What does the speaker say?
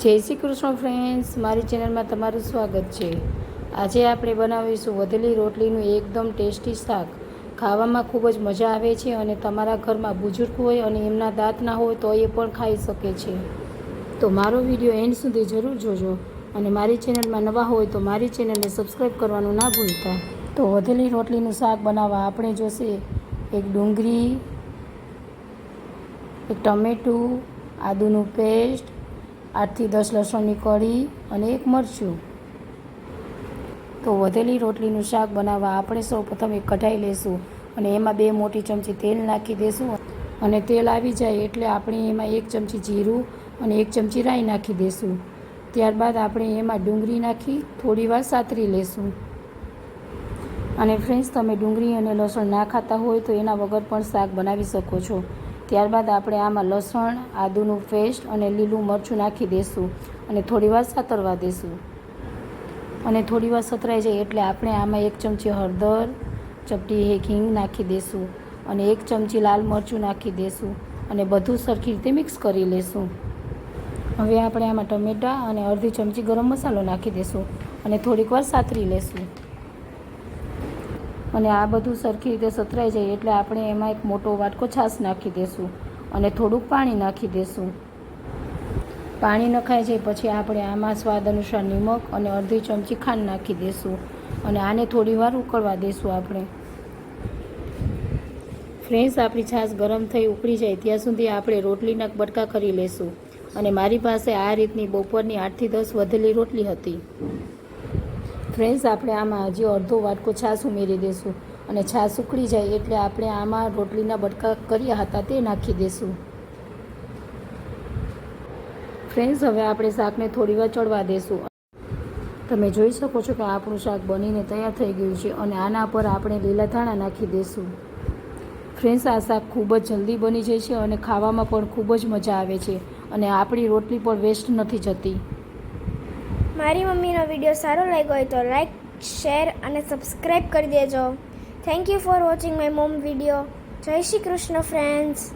જય શ્રી કૃષ્ણ ફ્રેન્ડ્સ મારી ચેનલમાં તમારું સ્વાગત છે. આજે આપણે બનાવીશું વધેલી રોટલીનું એકદમ ટેસ્ટી શાક. ખાવામાં ખૂબ જ મજા આવે છે અને તમારા ઘરમાં બુજુર્ગ હોય અને એમના દાંત ના હોય તો એ પણ ખાઈ શકે છે. તો મારો વીડિયો એન્ડ સુધી જરૂર જોજો અને મારી ચેનલમાં નવા હોય તો મારી ચેનલને સબસ્ક્રાઈબ કરવાનું ના ભૂલતા. તો વધેલી રોટલીનું શાક બનાવવા આપણે જોશે એક ડુંગળી, એક ટમેટું, આદુનું પેસ્ટ આઠથી દસ લસણની કળી અને એક મરચું. તો વધેલી રોટલીનું શાક બનાવવા આપણે સૌ પ્રથમ એક કઢાઈ લેશું અને એમાં બે મોટી ચમચી તેલ નાખી દઈશું અને તેલ આવી જાય એટલે આપણે એમાં એક ચમચી જીરું અને એક ચમચી રાઈ નાખી દઈશું ત્યારબાદ આપણે એમાં ડુંગળી નાખી થોડી વાર સાતરી લેશું. અને ફ્રેન્ડ્સ તમે ડુંગળી અને લસણ ના ખાતા હોય તો એના વગર પણ શાક બનાવી શકો છો. ત્યારબાદ આપણે આમાં લસણ, આદુનું પેસ્ટ અને લીલું મરચું નાખી દઈશું અને થોડીવાર સાતરવા દઈશું અને થોડીવાર સતરાઈ જાય એટલે આપણે આમાં એક ચમચી હળદર, ચપટી એક હિંગ નાખી દઈશું અને એક ચમચી લાલ મરચું નાખી દઈશું અને બધું સરખી રીતે મિક્સ કરી લઈશું હવે આપણે આમાં ટમેટાં અને અડધી ચમચી ગરમ મસાલો નાખી દઈશું અને થોડીક વાર સાતરી લઈશું અને આ બધું સરખી રીતે સતરાઈ જાય એટલે આપણે એમાં એક મોટો વાટકો છાશ નાખી દઈશું અને થોડુંક પાણી નાખી દઈશું પાણી નખાય જાય પછી આપણે આમાં સ્વાદ અનુસાર નિમક અને અડધી ચમચી ખાંડ નાખી દઈશું અને આને થોડી વાર ઉકળવા દઈશું આપણે. ફ્રેન્ડ્સ, આપણી છાશ ગરમ થઈ ઉકળી જાય ત્યાં સુધી આપણે રોટલીના બટકા કરી લઈશું અને મારી પાસે આ રીતની બપોરની આઠથી દસ વધેલી રોટલી હતી. ફ્રેન્ડ્સ, આપણે આમાં હજી અડધો વાટકો છાશ ઉમેરી દઈશું અને છાશ ઉકળી જાય એટલે આપણે આમાં રોટલીના બટકા કર્યા હતા તે નાખી દઈશું ફ્રેન્ડ્સ, હવે આપણે શાકને થોડી વાર ચડવા દઈશું તમે જોઈ શકો છો કે આપણું શાક બનીને તૈયાર થઈ ગયું છે અને આના પર આપણે લીલા ધાણા નાખી દઈશું ફ્રેન્ડ્સ, આ શાક ખૂબ જ જલ્દી બની જાય છે અને ખાવામાં પણ ખૂબ જ મજા આવે છે અને આપણી રોટલી પણ વેસ્ટ નથી જતી. મારી મમ્મીનો વીડિયો સારો લાગ્યો હોય તો લાઈક શેર અને સબસ્ક્રાઈબ કરી દેજો. Thank you for watching my mom video જય શ્રી કૃષ્ણ ફ્રેન્ડ્સ